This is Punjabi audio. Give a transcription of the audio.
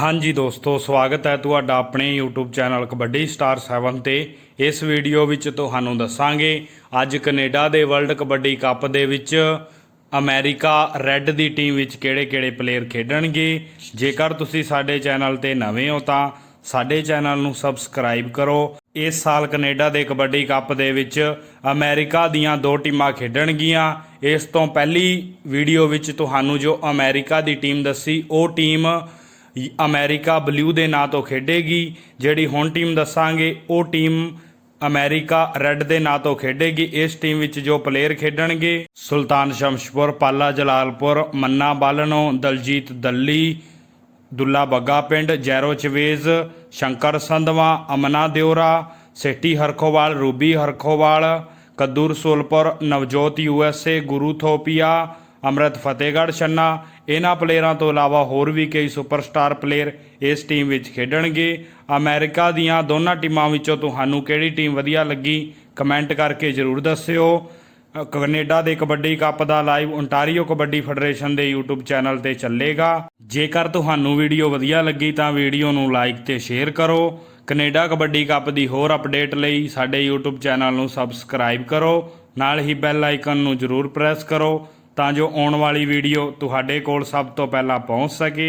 ਹਾਂਜੀ ਦੋਸਤੋ, ਸਵਾਗਤ ਹੈ ਤੁਹਾਡਾ ਆਪਣੇ YouTube ਚੈਨਲ ਕਬੱਡੀ ਸਟਾਰ 7 ਤੇ। ਇਸ ਵੀਡੀਓ ਵਿੱਚ ਤੁਹਾਨੂੰ ਦੱਸਾਂਗੇ, ਅੱਜ ਕੈਨੇਡਾ ਦੇ ਵਰਲਡ ਕਬੱਡੀ ਕੱਪ ਦੇ ਵਿੱਚ ਅਮਰੀਕਾ ਰੈੱਡ ਦੀ ਟੀਮ ਵਿੱਚ ਕਿਹੜੇ-ਕਿਹੜੇ ਪਲੇਅਰ ਖੇਡਣਗੇ। ਜੇਕਰ ਤੁਸੀਂ ਸਾਡੇ ਚੈਨਲ ਤੇ ਨਵੇਂ ਹੋ ਤਾਂ ਸਾਡੇ ਚੈਨਲ ਨੂੰ ਸਬਸਕ੍ਰਾਈਬ ਕਰੋ। ਇਸ ਸਾਲ ਕੈਨੇਡਾ ਦੇ ਕਬੱਡੀ ਕੱਪ ਦੇ ਵਿੱਚ ਅਮਰੀਕਾ ਦੀਆਂ ਦੋ ਟੀਮਾਂ ਖੇਡਣਗੀਆਂ। ਇਸ ਤੋਂ ਪਹਿਲੀ ਵੀਡੀਓ ਵਿੱਚ ਤੁਹਾਨੂੰ ਜੋ ਅਮਰੀਕਾ ਦੀ ਟੀਮ ਦੱਸੀ, ਉਹ ਟੀਮ ਅਮਰੀਕਾ ਬਲੂ ਦੇ ਨਾਂ ਤੋਂ ਖੇਡੇਗੀ। ਜਿਹੜੀ ਹੁਣ ਟੀਮ ਦੱਸਾਂਗੇ, ਉਹ ਟੀਮ ਅਮਰੀਕਾ ਰੈੱਡ ਦੇ ਨਾਂ ਤੋਂ ਖੇਡੇਗੀ। ਇਸ ਟੀਮ ਵਿੱਚ ਜੋ ਪਲੇਅਰ ਖੇਡਣਗੇ, ਸੁਲਤਾਨ ਸ਼ਮਸ਼ਪੁਰ, ਪਾਲਾ ਜਲਾਲਪੁਰ, ਮੰਨਾ ਬਾਲਨੋ ਦਲਜੀਤ ਦੱਲੀ, ਦੁੱਲਾ ਬੱਗਾ ਪਿੰਡ, ਜੈਰੋ ਚਵੇਜ਼, ਸ਼ੰਕਰ ਸੰਧਵਾ, ਅਮਨਾ ਦਿਉਰਾ ਸੇਟੀ ਹਰਖੋਵਾਲ, ਰੂਬੀ ਹਰਖੋਵਾਲ ਕੱਦੂ ਸੋਲਪੁਰ, ਨਵਜੋਤ ਯੂਐਸਏ ਗੁਰੂ ਥੋਪੀਆ, ਅੰਮ੍ਰਿਤ ਫਤਿਹਗੜ੍ਹ ਛੰਨਾ ਇਹਨਾਂ ਪਲੇਅਰਾਂ ਤੋਂ ਇਲਾਵਾ ਹੋਰ ਵੀ ਕਈ ਸੁਪਰਸਟਾਰ ਪਲੇਅਰ ਇਸ ਟੀਮ ਵਿੱਚ ਖੇਡਣਗੇ। ਅਮਰੀਕਾ ਦੀਆਂ ਦੋਨਾਂ ਟੀਮਾਂ ਵਿੱਚੋਂ ਤੁਹਾਨੂੰ ਕਿਹੜੀ ਟੀਮ ਵਧੀਆ ਲੱਗੀ ਕਮੈਂਟ ਕਰਕੇ ਜਰੂਰ ਦੱਸਿਓ। ਅ, ਕੈਨੇਡਾ ਦੇ ਕਬੱਡੀ ਕੱਪ ਦਾ ਲਾਈਵ ਓਨਟਾਰੀਓ ਕਬੱਡੀ ਫੈਡਰੇਸ਼ਨ ਦੇ YouTube ਚੈਨਲ ਤੇ ਚੱਲੇਗਾ। ਜੇਕਰ ਤੁਹਾਨੂੰ ਵੀਡੀਓ ਵਧੀਆ ਲੱਗੀ ਤਾਂ ਵੀਡੀਓ ਨੂੰ ਲਾਈਕ ਤੇ ਸ਼ੇਅਰ ਕਰੋ। ਕੈਨੇਡਾ ਕਬੱਡੀ ਕੱਪ ਦੀ ਹੋਰ ਅਪਡੇਟ ਲਈ ਸਾਡੇ YouTube ਚੈਨਲ ਨੂੰ ਸਬਸਕ੍ਰਾਈਬ ਕਰੋ। ਨਾਲ ਹੀ ਬੈਲ ਆਈਕਨ ਨੂੰ ਜਰੂਰ ਪ੍ਰੈਸ ਕਰੋ। ਤਾਂ ਜੋ ਆਉਣ ਵਾਲੀ ਵੀਡੀਓ ਤੁਹਾਡੇ ਕੋਲ ਸਭ ਤੋਂ ਪਹਿਲਾਂ ਪਹੁੰਚ ਸਕੇ।